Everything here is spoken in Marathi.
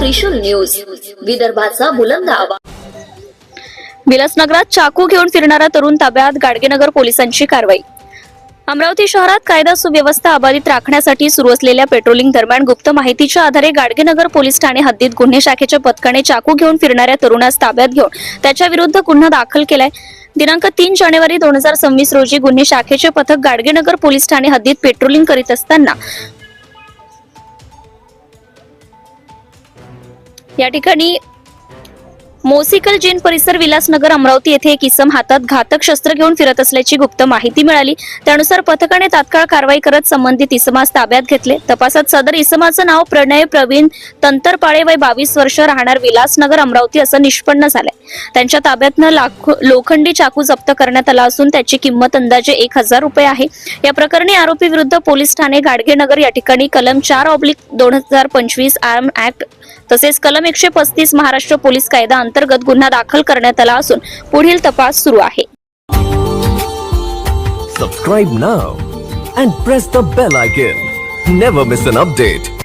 त्रिशूल न्यूज. विदर्भाचा बुलंद आवाज. विलासनगरात चाकू घेऊन फिरणारा तरुण ताब्यात गाडगेनगर पोलिसांची कारवाई. अमरावती शहरात कायदा सुव्यवस्था अबाधित राखण्यासाठी सुरू असलेल्या पेट्रोलिंग दरम्यान गुप्त माहितीच्या आधारे गाडगेनगर पोलीस ठाणे हद्दीत गुन्हे शाखेच्या पथकाने चाकू घेऊन फिरणाऱ्या तरुणास ताब्यात घेऊन त्याच्या विरुद्ध गुन्हा दाखल केलाय. दिनांक तीन जानेवारी दोन हजार सव्वीस रोजी गुन्हे शाखेचे पथक गाडगेनगर पोलीस ठाणे हद्दीत पेट्रोलिंग करीत असताना या ठिकाणी मोसिकल जैन परिसर विलासनगर अमरावती येथे एक इसम हातात घातक शस्त्र घेऊन फिरत असल्याची गुप्त माहिती मिळाली. त्यानुसार पथकाने तात्काळ कारवाई करत संबंधित इसमास ताब्यात घेतले. तपासात सदर इसमाचं नाव प्रणय प्रवीण तंतरपाळे वय बावीस वर्ष राहणार विलासनगर अमरावती असं निष्पन्न झालंय. त्यांच्या ताब्यातनं लाखो लोखंडी चाकू जप्त करण्यात आला असून त्याची किंमत अंदाजे एक हजार रुपये आहे या प्रकरणी आरोपी विरुद्ध पोलीस ठाणे गाडगेनगर या ठिकाणी कलम चार ऑब्लिक दोन हजार पंचवीस आर्म ऍक्ट तसेच कलम एकशे पस्तीस महाराष्ट्र पोलीस कायदा अंतर्गत गुन्हा दाखल करण्यात आला असून पुढील तपास सुरू आहे Subscribe now and press the bell icon. Never miss an update.